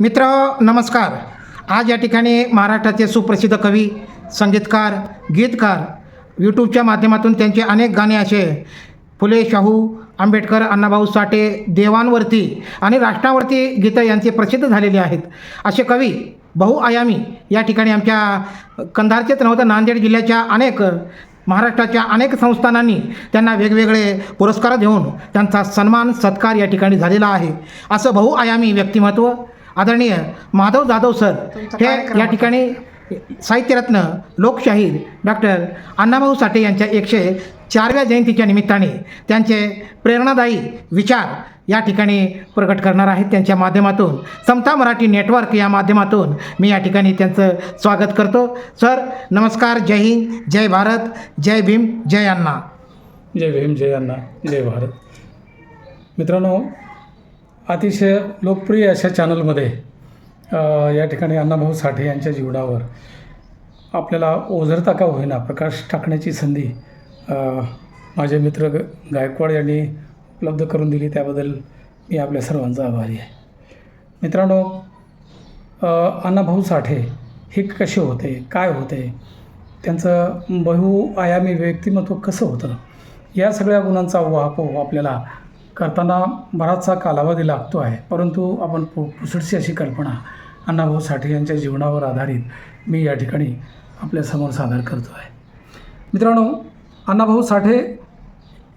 मित्र नमस्कार. आज या ठिकाणी महाराष्ट्राचे सुप्रसिद्ध कवी संगीतकार गीतकार यूट्यूबच्या माध्यमातून त्यांचे अनेक गाणे असे फुले शाहू आंबेडकर अण्णाभाऊ साठे देवांवरती आणि राष्ट्रावरती गीतं यांचे प्रसिद्ध झालेले आहेत. असे कवी बहुआयामी या ठिकाणी आमच्या कंधारचेच नव्हतं नांदेड जिल्ह्याच्या अनेक महाराष्ट्राच्या अनेक संस्थानांनी त्यांना वेगवेगळे पुरस्कार देऊन त्यांचा सन्मान सत्कार या ठिकाणी झालेला आहे. असं बहुआयामी व्यक्तिमत्व आदरणीय माधव जाधव सर हे या ठिकाणी साहित्यरत्न लोकशाहीर डॉक्टर अण्णाभाऊ साठे यांच्या एकशे चारव्या जयंतीच्या निमित्ताने त्यांचे प्रेरणादायी विचार या ठिकाणी प्रकट करणार आहेत. त्यांच्या माध्यमातून समता मराठी नेटवर्क या माध्यमातून मी या ठिकाणी त्यांचं स्वागत करतो. सर नमस्कार जय हिंद जय भारत जय भीम जय अण्णा. जय भीम जय अण्णा जय भारत. मित्रांनो अतिशय लोकप्रिय अशा चॅनलमध्ये या ठिकाणी अण्णाभाऊ साठे यांच्या जीवनावर आपल्याला ओझरता का होईना प्रकाश टाकण्याची संधी माझे मित्र ग गायकवाड यांनी उपलब्ध करून दिली त्याबद्दल मी आपल्या सर्वांचा आभारी आहे. मित्रांनो अण्णाभाऊ साठे हे कसे होते काय होते त्यांचं बहुआयामी व्यक्तिमत्व कसं होतं या सगळ्या गुणांचा वापर आपल्याला करताना बराचसा कालावधी लागतो आहे. परंतु आपण पु पुसटशी अशी कल्पना अण्णाभाऊ साठे यांच्या जीवनावर आधारित मी या ठिकाणी आपल्यासमोर सादर करतो आहे. मित्रांनो अण्णाभाऊ साठे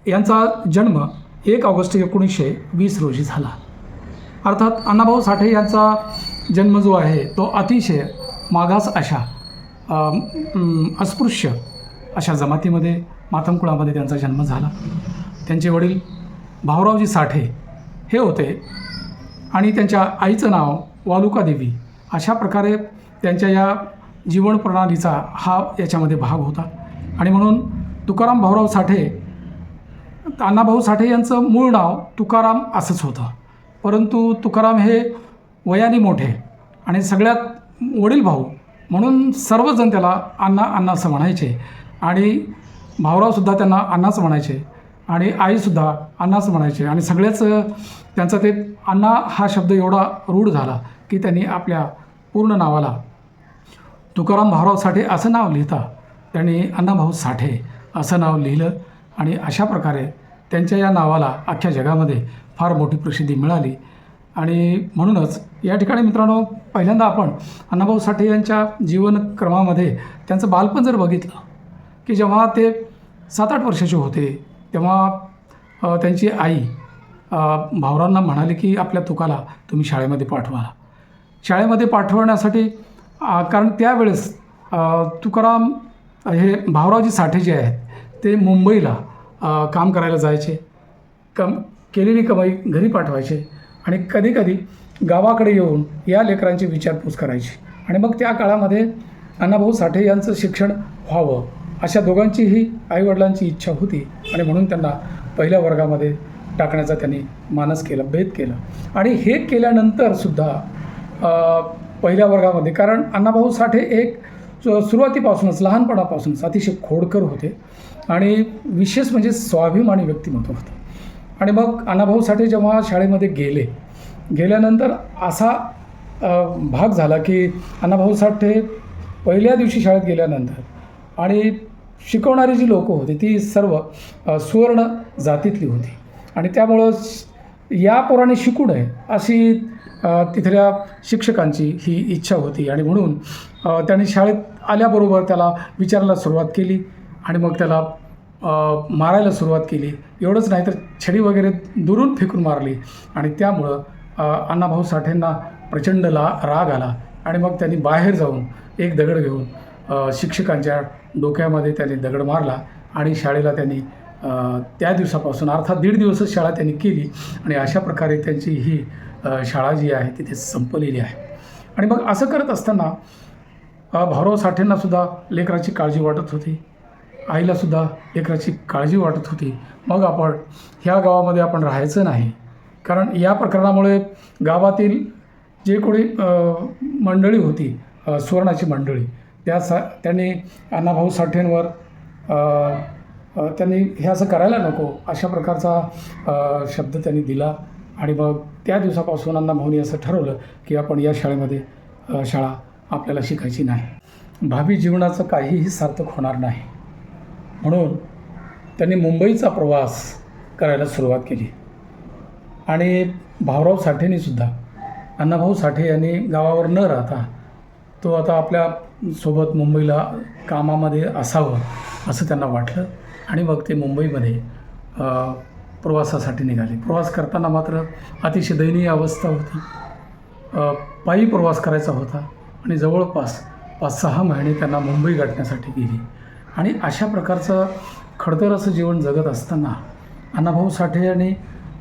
यांचा जन्म एक ऑगस्ट एकोणीसशे वीस रोजी झाला. अर्थात अण्णाभाऊ साठे यांचा जन्म जो आहे तो अतिशय मागास अशा अस्पृश्य अशा जमातीमध्ये मातमकुळामध्ये त्यांचा जन्म झाला. त्यांचे वडील भाऊरावजी साठे हे होते. आणि त्यांच्या आईचं नाव वालुका देवी. अशा प्रकारे त्यांच्या या जीवन प्रणालीचा हा याच्यामध्ये भाग होता. आणि म्हणून तुकाराम भाऊराव साठे अण्णाभाऊ साठे यांचं मूळ नाव तुकाराम असंच होतं. परंतु तुकाराम हे वयाने मोठे आणि सगळ्यात वडील भाऊ म्हणून सर्वजण त्याला अण्णा अण्णा असं म्हणायचे. आणि भाऊरावसुद्धा त्यांना अण्णाच म्हणायचे. आणि आईसुद्धा अण्णाच म्हणायचे. आणि सगळेच त्यांचा ते अण्णा हा शब्द एवढा रूढ झाला की त्यांनी आपल्या पूर्ण नावाला तुकाराम भाऊराव साठे असं नाव लिहिता त्यांनी अण्णाभाऊ साठे असं नाव लिहिलं. आणि अशा प्रकारे त्यांच्या या नावाला अख्ख्या जगामध्ये फार मोठी प्रसिद्धी मिळाली. आणि म्हणूनच या ठिकाणी मित्रांनो पहिल्यांदा आपण अण्णाभाऊ साठे यांच्या जीवनक्रमामध्ये त्यांचं बालपण जर बघितलं की जेव्हा ते सात आठ वर्षाचे होते तेव्हा त्यांची आई भावरांना म्हणाली की आपल्या तुकाला तुम्ही शाळेमध्ये पाठवा. शाळेमध्ये पाठवण्यासाठी कारण त्यावेळेस तुकाराम हे भावरावजी साठे जे आहेत ते मुंबईला काम करायला जायचे. कम केलेली कमाई घरी पाठवायचे आणि कधीकधी गावाकडे येऊन या लेकरांची विचारपूस करायची. आणि मग त्या काळामध्ये अण्णाभाऊ साठे यांचं शिक्षण व्हावं. अशा दोघांचीही आईवडिलांची इच्छा होती आणि म्हणून त्यांना पहिल्या वर्गामध्ये टाकण्याचा त्यांनी मानस केलं भेद केलं. आणि हे केल्यानंतर सुद्धा पहिल्या वर्गामध्ये कारण अण्णाभाऊ साठे एक सुरुवातीपासूनच लहानपणापासूनच अतिशय खोडकर होते आणि विशेष म्हणजे स्वाभिमानी व्यक्तिमत्व होतं. आणि मग अण्णाभाऊ साठे जेव्हा शाळेमध्ये गेले गेल्यानंतर असा भाग झाला की अण्णाभाऊ साठे पहिल्या दिवशी शाळेत गेल्यानंतर आणि शिकवणारी जी लोकं होती ती सर्व सुवर्ण जातीतली होती. आणि त्यामुळं या पोराने शिकू नये अशी तिथल्या शिक्षकांची ही इच्छा होती. आणि म्हणून त्याने त्यांनी शाळेत आल्याबरोबर त्याला विचारायला सुरुवात केली आणि मग त्याला मारायला सुरुवात केली. एवढंच नाही तर छडी वगैरे दुरून फेकून मारली. आणि त्यामुळं अण्णाभाऊ साठेंना प्रचंड ला राग आला. आणि मग त्यांनी बाहेर जाऊन एक दगड घेऊन शिक्षकांच्या डोक्यामध्ये त्यांनी दगड मारला आणि शाळेला त्यांनी त्या दिवसापासून अर्थात दीड दिवसच शाळा त्यांनी केली आणि अशा प्रकारे त्यांची ही शाळा जी आहे तिथे संपलेली आहे. आणि मग असं करत असताना भाऊराव साठेंनासुद्धा लेकराची काळजी वाटत होती. आईलासुद्धा लेकराची काळजी वाटत होती. मग आपण ह्या गावामध्ये आपण राहायचं नाही. कारण या प्रकरणामुळे गावातील जे कोणी मंडळी होती सुवर्णाची मंडळी त्या सा त्यांनी अण्णाभाऊ साठेंवर त्यांनी हे असं करायला नको अशा प्रकारचा शब्द त्यांनी दिला. आणि मग त्या दिवसापासून अण्णाभाऊनी असं ठरवलं की आपण या शाळेमध्ये शाळा आपल्याला शिकायची नाही. भावी जीवनाचं काहीही सार्थक होणार नाही. म्हणून त्यांनी मुंबईचा प्रवास करायला सुरुवात केली. आणि भाऊराव साठेंनीसुद्धा अण्णाभाऊ साठे यांनी गावावर न राहता तो आता आपल्या सोबत मुंबईला कामामध्ये असावं असं त्यांना वाटलं. आणि मग ते मुंबईमध्ये प्रवासासाठी निघाले. प्रवास करताना मात्र अतिशय दयनीय अवस्था होती. पायी प्रवास करायचा होता आणि जवळपास पाच सहा महिने त्यांना मुंबई गाठण्यासाठी गेली. आणि अशा प्रकारचं खडतर असं जीवन जगत असताना अण्णाभाऊ साठे यांनी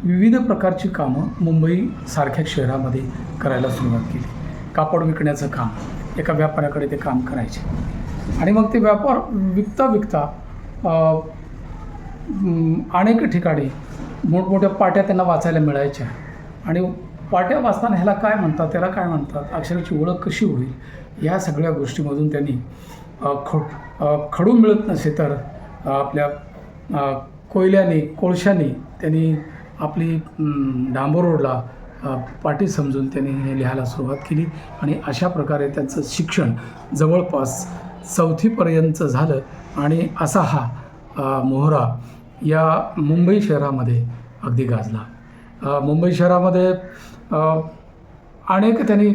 विविध प्रकारची कामं मुंबईसारख्या शहरामध्ये करायला सुरुवात केली. कापड विकण्याचं काम एका व्यापाऱ्याकडे ते काम करायचे. आणि मग ते व्यापार विकता विकता अनेक ठिकाणी मोठमोठ्या पाट्या त्यांना वाचायला मिळायच्या. आणि पाट्या वाचताना ह्याला काय म्हणतात त्याला काय म्हणतात अक्षराची ओळख कशी होईल या सगळ्या गोष्टीमधून त्यांनी खो खडू मिळत नसे तर आपल्या कोयल्याने कोळशाने त्यांनी आपली डांबर रोडला पाठी पाटी समजून त्यांनी हे लिहायला सुरुवात केली आणि अशा प्रकारे त्यांचं शिक्षण जवळपास चौथीपर्यंत झालं. आणि असा हा मोहरा या मुंबई शहरामध्ये अगदी गाजला. मुंबई शहरामध्ये अनेक त्यांनी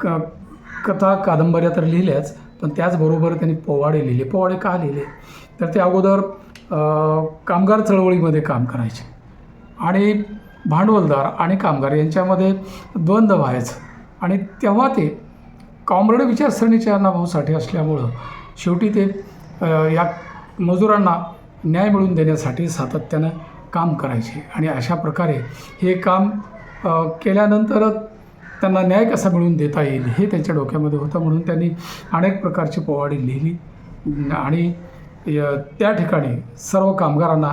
क कथा कादंबऱ्या तर लिहिल्याच पण त्याचबरोबर त्यांनी पोवाडे लिहिले. पोवाडे का लिहिले? तर ते अगोदर कामगार चळवळीमध्ये काम करायचे. आणि भांडवलदार आणि कामगार यांच्यामध्ये द्वंद्व व्हायचं. आणि तेव्हा ते कॉम्रेड विचारसरणीच्या अण्णाभाऊसाठी असल्यामुळं शेवटी ते या मजुरांना न्याय मिळवून देण्यासाठी सातत्यानं काम करायचे. आणि अशा प्रकारे हे काम केल्यानंतर त्यांना न्याय कसा मिळवून देता येईल हे त्यांच्या डोक्यामध्ये होतं. म्हणून त्यांनी अनेक प्रकारची पोवाडी लिहिली. आणि य- त्या ठिकाणी सर्व कामगारांना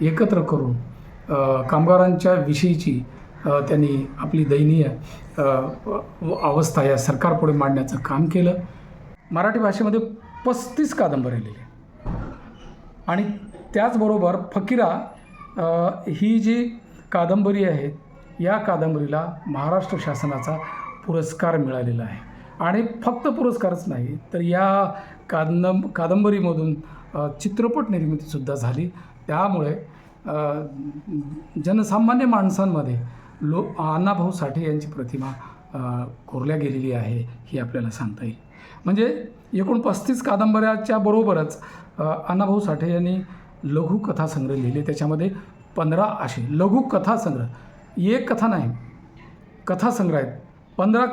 एकत्र करून कामगारांच्या विषयीची त्यांनी आपली दयनीय व- अवस्था या सरकारपुढे मांडण्याचं काम केलं. मराठी भाषेमध्ये पस्तीस कादंबऱ्या लिहिल्या आणि त्याचबरोबर फकीरा ही जी कादंबरी आहे या कादंबरीला महाराष्ट्र शासनाचा पुरस्कार मिळालेला आहे. आणि फक्त पुरस्कारच नाही तर या कादंब कादंबरीमधून चित्रपट निर्मितीसुद्धा झाली. त्यामुळे जनसामान्य माणसांमध्ये लो अण्णाभाऊ साठे यांची प्रतिमा कोरल्या गेलेली आहे ही आपल्याला सांगता येईल. म्हणजे एकूण पस्तीस कादंबऱ्याच्या बरोबरच अण्णाभाऊ साठे यांनी लघुकथासंग्रह लिहिले. त्याच्यामध्ये पंधरा असे लघुकथासंग्रह एक कथा नाही कथासंग्रह आहेत. पंधरा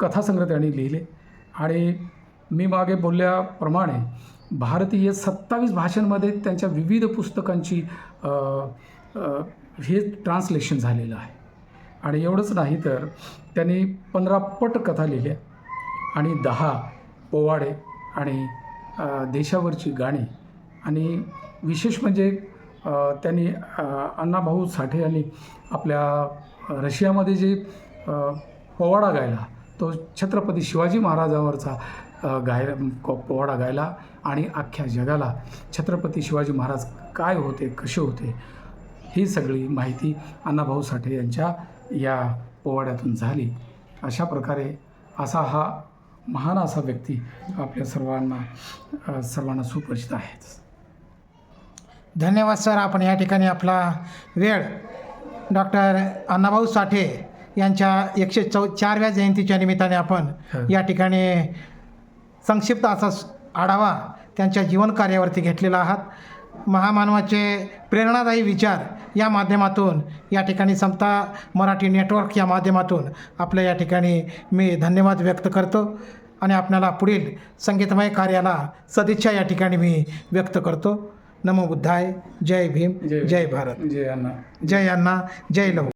कथासंग्रह त्यांनी लिहिले. आणि मी मागे बोलल्याप्रमाणे भारतीय सत्तावीस भाषांमध्ये त्यांच्या विविध पुस्तकांची हे ट्रान्सलेशन झालेलं आहे. आणि एवढंच नाही तर त्यांनी पंधरा पटकथा लिहिल्या आणि दहा पोवाडे आणि देशावरची गाणी आणि विशेष म्हणजे त्यांनी अण्णाभाऊ साठे यांनी आपल्या रशियामध्ये जे पोवाडा गायला तो छत्रपती शिवाजी महाराजांवरचा गाय पोवाडा गायला आणि अख्ख्या जगाला छत्रपती शिवाजी महाराज काय होते कसे होते ही सगळी माहिती अण्णाभाऊ साठे यांच्या या पोवाड्यातून झाली अशा प्रकारे असा हा महान असा व्यक्ती आपल्या सर्वांना सर्वांना सुपरिचित आहे धन्यवाद सर आपण या ठिकाणी आपला वेळ डॉक्टर अण्णाभाऊ साठे यांच्या एकशे चौ चारव्या जयंतीच्या निमित्ताने आपण हं. या ठिकाणी संक्षिप्त असा आढावा त्यांच्या जीवनकार्यावरती घेतलेला आहात. महामानवाचे प्रेरणादायी विचार या माध्यमातून या ठिकाणी समता मराठी नेटवर्क या माध्यमातून आपल्या या ठिकाणी मी धन्यवाद व्यक्त करतो आणि आपल्याला पुढील संगीतमय कार्याला सदिच्छा या ठिकाणी मी व्यक्त करतो. नमो बुद्धाय. जय भीम. जय भारत. जय अण्णा. जय अण्णा. जय लहू